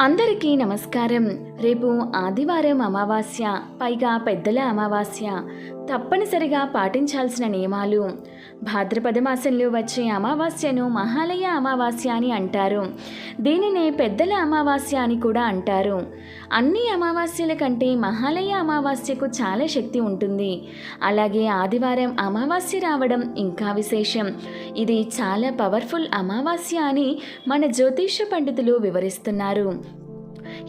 అందరికీ నమస్కారం. రేపు ఆదివారం అమావాస్య పైగా పెద్దల అమావాస్య. తప్పనిసరిగా పాటించాల్సిన నియమాలు. భాద్రపద మాసంలో వచ్చే అమావాస్యను మహాలయ అమావాస్య అని అంటారు. దీనినే పెద్దల అమావాస్య అని కూడా అంటారు. అన్ని అమావాస్యల కంటే మహాలయ అమావాస్యకు చాలా శక్తి ఉంటుంది. అలాగే ఆదివారం అమావాస్య రావడం ఇంకా విశేషం. ఇది చాలా పవర్ఫుల్ అమావాస్య అని మన జ్యోతిష పండితులు వివరిస్తున్నారు.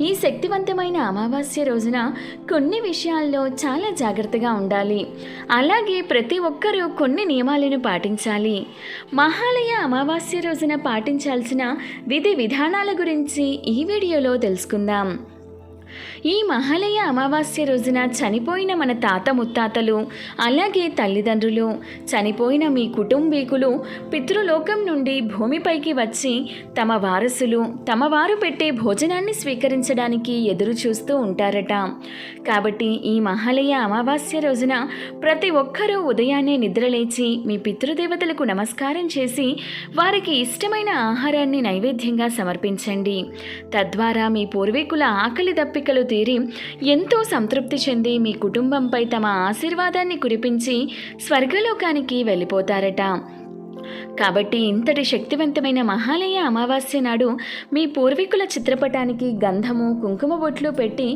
ఈ శక్తివంతమైన అమావాస్య రోజున కొన్ని విషయాల్లో చాలా జాగ్రత్తగా ఉండాలి. అలాగే ప్రతి ఒక్కరూ కొన్ని నియమాలను పాటించాలి. మహాలయ అమావాస్య రోజున పాటించాల్సిన విధి విధానాల గురించి ఈ వీడియోలో తెలుసుకుందాం. ఈ మహాలయ అమావాస్య రోజున చనిపోయిన మన తాత ముత్తాతలు అలాగే తల్లిదండ్రులు చనిపోయిన మీ కుటుంబీకులు పితృలోకం నుండి భూమిపైకి వచ్చి తమ వారసులు తమ వారు పెట్టే భోజనాన్ని స్వీకరించడానికి ఎదురు చూస్తూ ఉంటారట. కాబట్టి ఈ మహాలయ అమావాస్య రోజున ప్రతి ఒక్కరూ ఉదయాన్నే నిద్రలేచి మీ పితృదేవతలకు నమస్కారం చేసి వారికి ఇష్టమైన ఆహారాన్ని నైవేద్యంగా సమర్పించండి. తద్వారా మీ పూర్వీకుల ఆకలి కోరికలు తీరి ఎంతో సంతృప్తి చెంది మీ కుటుంబంపై తమ ఆశీర్వాదాన్ని కురిపించి స్వర్గలోకానికి వెళ్ళిపోతారట. కాబట్టి ఇంతటి శక్తివంతమైన మహాలయ అమావాస్య నాడు మీ పూర్వీకుల చిత్రపటానికి గంధము కుంకుమ బొట్లు పెట్టి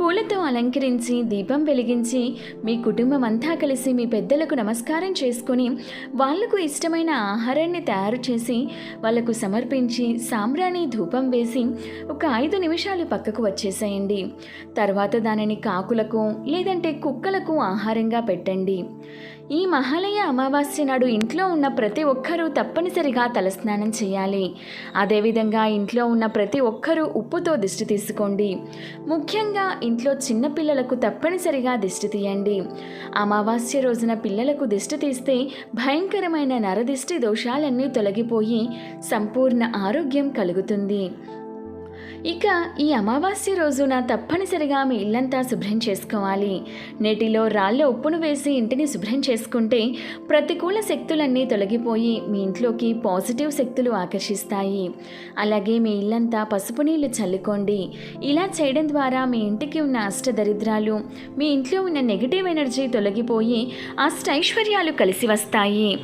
పూలతో అలంకరించి దీపం వెలిగించి మీ కుటుంబం అంతా కలిసి మీ పెద్దలకు నమస్కారం చేసుకొని వాళ్ళకు ఇష్టమైన ఆహారాన్ని తయారు చేసి వాళ్ళకు సమర్పించి సాంబ్రాణి ధూపం వేసి ఒక ఐదు నిమిషాలు పక్కకు వచ్చేసేయండి. తర్వాత దానిని కాకులకు లేదంటే కుక్కలకు ఆహారంగా పెట్టండి. ఈ మహాలయ అమావాస్య నాడు ఇంట్లో ఉన్న ప్రతి ఒక్కరూ తప్పనిసరిగా తలస్నానం చేయాలి. అదేవిధంగా ఇంట్లో ఉన్న ప్రతి ఒక్కరూ ఉప్పుతో దిష్టి తీసుకోండి. ముఖ్యంగా ఇంట్లో చిన్నపిల్లలకు తప్పనిసరిగా దిష్టి తీయండి. అమావాస్య రోజున పిల్లలకు దిష్టి తీస్తే భయంకరమైన నరదిష్టి దోషాలన్నీ తొలగిపోయి సంపూర్ణ ఆరోగ్యం కలుగుతుంది. ఇక ఈ అమావాస్య రోజున తప్పనిసరిగా మీ ఇల్లంతా శుభ్రం చేసుకోవాలి. నేటిలో రాళ్ళ ఉప్పును వేసి ఇంటిని శుభ్రం చేసుకుంటే ప్రతికూల శక్తులన్నీ తొలగిపోయి మీ ఇంట్లోకి పాజిటివ్ శక్తులు ఆకర్షిస్తాయి. అలాగే మీ ఇల్లంతా పసుపు నీళ్ళు చల్లుకోండి. ఇలా చేయడం ద్వారా మీ ఇంటికి ఉన్న అష్టదరిద్రాలు మీ ఇంట్లో ఉన్న నెగిటివ్ ఎనర్జీ తొలగిపోయి అష్టైశ్వర్యాలు కలిసి వస్తాయి.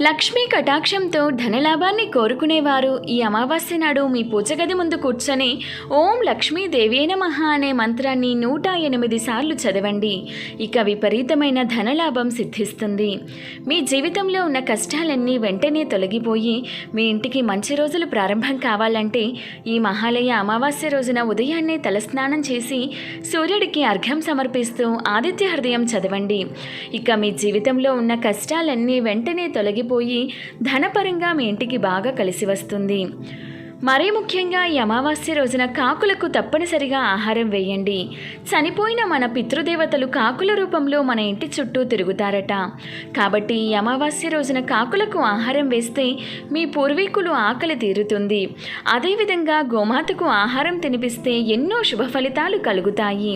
లక్ష్మీ కటాక్షంతో ధనలాభాన్ని కోరుకునేవారు ఈ అమావాస్య నాడు మీ పూజగది ముందు కూర్చొని ఓం లక్ష్మీదేవియే నమః అనే మంత్రాన్ని నూట ఎనిమిది సార్లు చదవండి. ఇక విపరీతమైన ధనలాభం సిద్ధిస్తుంది. మీ జీవితంలో ఉన్న కష్టాలన్నీ వెంటనే తొలగిపోయి మీ ఇంటికి మంచి రోజులు ప్రారంభం కావాలంటే ఈ మహాలయ అమావాస్య రోజున ఉదయాన్నే తలస్నానం చేసి సూర్యుడికి అర్ఘ్యం సమర్పిస్తూ ఆదిత్య హృదయం చదవండి. ఇక మీ జీవితంలో ఉన్న కష్టాలన్నీ వెంటనే తొలగి తొలగిపోయి ధనపరంగా మీ ఇంటికి బాగా కలిసి వస్తుంది. మరీ ముఖ్యంగా ఈ అమావాస్య రోజున కాకులకు తప్పనిసరిగా ఆహారం వేయండి. చనిపోయిన మన పితృదేవతలు కాకుల రూపంలో మన ఇంటి చుట్టూ తిరుగుతారట. కాబట్టి ఈ అమావాస్య రోజున కాకులకు ఆహారం వేస్తే మీ పూర్వీకులు ఆకలి తీరుతుంది. అదేవిధంగా గోమాతకు ఆహారం తినిపిస్తే ఎన్నో శుభ ఫలితాలు కలుగుతాయి.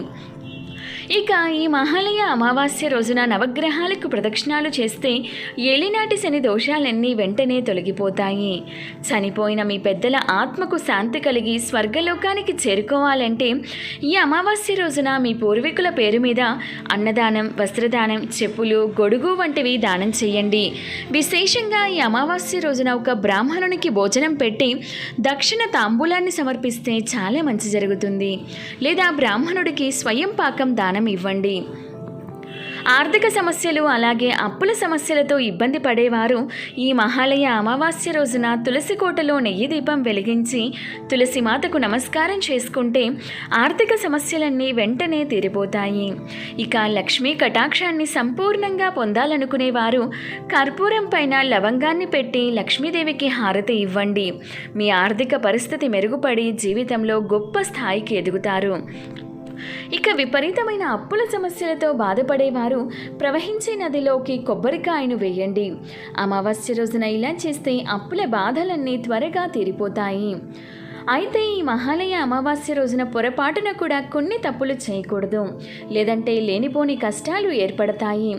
ఇక ఈ మహాలయ అమావాస్య రోజున నవగ్రహాలకు ప్రదక్షిణాలు చేస్తే ఏలినాటి శని దోషాలన్నీ వెంటనే తొలగిపోతాయి. చనిపోయిన మీ పెద్దల ఆత్మకు శాంతి కలిగి స్వర్గలోకానికి చేరుకోవాలంటే ఈ అమావాస్య రోజున మీ పూర్వీకుల పేరు మీద అన్నదానం వస్త్రదానం చెప్పులు గొడుగు వంటివి దానం చేయండి. విశేషంగా ఈ అమావాస్య రోజున ఒక బ్రాహ్మణునికి భోజనం పెట్టి దక్షిణ తాంబూలాన్ని సమర్పిస్తే చాలా మంచి జరుగుతుంది. లేదా బ్రాహ్మణుడికి స్వయం పాకం దానం ఇవ్వండి ఆర్థిక సమస్యలు అలాగే అప్పుల సమస్యలతో ఇబ్బంది పడేవారు ఈ మహాలయ అమావాస్య రోజున తులసి కోటలో నెయ్యి దీపం వెలిగించి తులసి మాతకు నమస్కారం చేసుకుంటే ఆర్థిక సమస్యలన్నీ వెంటనే తీరిపోతాయి. ఇక లక్ష్మీ కటాక్షాన్ని సంపూర్ణంగా పొందాలనుకునేవారు కర్పూరం పైన లవంగాన్ని పెట్టి లక్ష్మీదేవికి హారతి ఇవ్వండి. మీ ఆర్థిక పరిస్థితి మెరుగుపడి జీవితంలో గొప్ప స్థాయికి ఎదుగుతారు. ఇక విపరీతమైన అప్పుల సమస్యలతో బాధపడేవారు ప్రవహించే నదిలోకి కొబ్బరికాయను వేయండి. అమావాస్య రోజున ఇలా చేస్తే అప్పుల బాధలన్నీ త్వరగా తీరిపోతాయి. అయితే ఈ మహాలయ అమావాస్య రోజున పొరపాటున కూడా కొన్ని తప్పులు చేయకూడదు. లేదంటే లేనిపోని కష్టాలు ఏర్పడతాయి.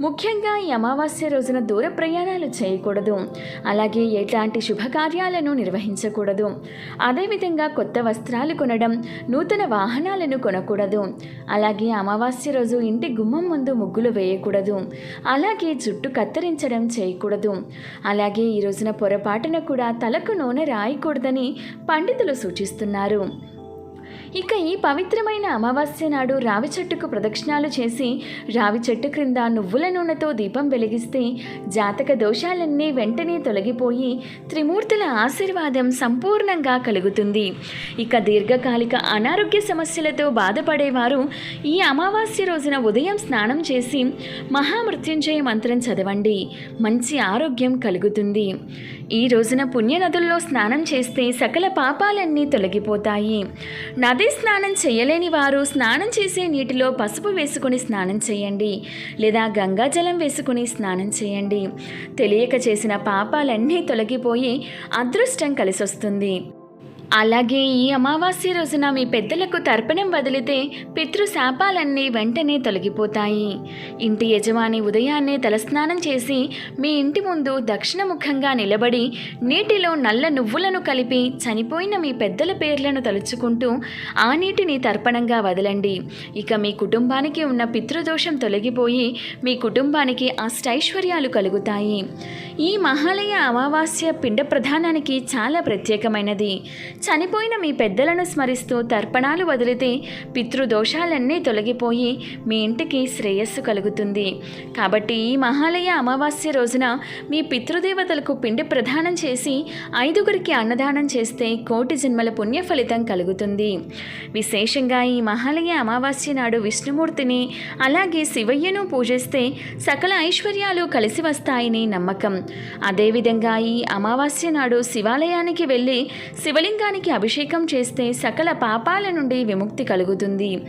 ముఖ్యంగా ఈ అమావాస్య రోజున దూర ప్రయాణాలు చేయకూడదు. అలాగే ఎట్లాంటి శుభకార్యాలను నిర్వహించకూడదు. అదేవిధంగా కొత్త వస్త్రాలు కొనడం నూతన వాహనాలను కొనకూడదు. అలాగే అమావాస్య రోజు ఇంటి గుమ్మం ముందు ముగ్గులు వేయకూడదు. అలాగే జుట్టు కత్తిరించడం చేయకూడదు. అలాగే ఈ రోజున పొరపాటున కూడా తలకు నూనె రాయకూడదని పండితులు సూచిస్తున్నారు. ఇక ఈ పవిత్రమైన అమావాస్య నాడు రావి చెట్టుకు ప్రదక్షిణాలు చేసి రావి చెట్టు క్రింద నువ్వుల నూనెతో దీపం వెలిగిస్తే జాతక దోషాలన్నీ వెంటనే తొలగిపోయి త్రిమూర్తుల ఆశీర్వాదం సంపూర్ణంగా కలుగుతుంది. ఇక దీర్ఘకాలిక అనారోగ్య సమస్యలతో బాధపడేవారు ఈ అమావాస్య రోజున ఉదయం స్నానం చేసి మహామృత్యుంజయ మంత్రం చదవండి. మంచి ఆరోగ్యం కలుగుతుంది. ఈ రోజున పుణ్యనదుల్లో స్నానం చేస్తే సకల పాపాలన్నీ తొలగిపోతాయి. నది స్నానం చేయలేని వారు స్నానం చేసే నీటిలో పసుపు వేసుకుని స్నానం చేయండి లేదా గంగాజలం వేసుకుని స్నానం చేయండి. తెలియక చేసిన పాపాలన్నీ తొలగిపోయి అదృష్టం కలిసొస్తుంది. అలాగే ఈ అమావాస్య రోజున మీ పెద్దలకు తర్పణం వదిలితే పితృ శాపాలన్నీ వెంటనే తొలగిపోతాయి. ఇంటి యజమాని ఉదయాన్నే తలస్నానం చేసి మీ ఇంటి ముందు దక్షిణముఖంగా నిలబడి నీటిలో నల్ల నువ్వులను కలిపి చనిపోయిన మీ పెద్దల పేర్లను తలుచుకుంటూ ఆ నీటిని తర్పణంగా వదలండి. ఇక మీ కుటుంబానికి ఉన్న పితృదోషం తొలగిపోయి మీ కుటుంబానికి అష్టైశ్వర్యాలు కలుగుతాయి. ఈ మహాలయ అమావాస్య పిండ ప్రధానానికి చాలా ప్రత్యేకమైనది. చనిపోయిన మీ పెద్దలను స్మరిస్తూ తర్పణాలు వదిలితే పితృదోషాలన్నీ తొలగిపోయి మీ ఇంటికి శ్రేయస్సు కలుగుతుంది. కాబట్టి ఈ మహాలయ అమావాస్య రోజున మీ పితృదేవతలకు పిండి ప్రదానం చేసి ఐదుగురికి అన్నదానం చేస్తే కోటి జన్మల పుణ్య ఫలితం కలుగుతుంది. విశేషంగా ఈ మహాలయ అమావాస్య నాడు విష్ణుమూర్తిని అలాగే శివయ్యను పూజిస్తే సకల ఐశ్వర్యాలు కలిసి వస్తాయని నమ్మకం. అదేవిధంగా ఈ అమావాస్య నాడు శివాలయానికి వెళ్ళి శివలింగానికి అభిషేకం చేస్తే సకల పాపాల నుండి విముక్తి కలుగుతుంది.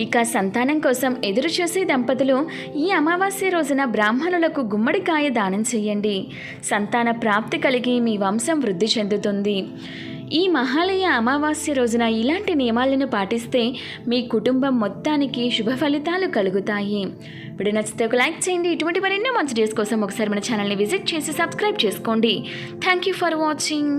ఇక సంతానం కోసం ఎదురు చూసే దంపతులు ఈ అమావాస్య రోజున బ్రాహ్మణులకు గుమ్మడికాయ దానం చేయండి. సంతాన ప్రాప్తి కలిగి మీ వంశం వృద్ధి చెందుతుంది. ఈ మహాలయ అమావాస్య రోజున ఇలాంటి నియమాలను పాటిస్తే మీ కుటుంబం మొత్తానికి శుభ ఫలితాలు కలుగుతాయి. ఇప్పుడు నచ్చితే ఒక లైక్ చేయండి. ఇటువంటి మరెన్నో మంచి డేస్ కోసం ఒకసారి మన ఛానల్ని విజిట్ చేసి సబ్స్క్రైబ్ చేసుకోండి. Thank you for watching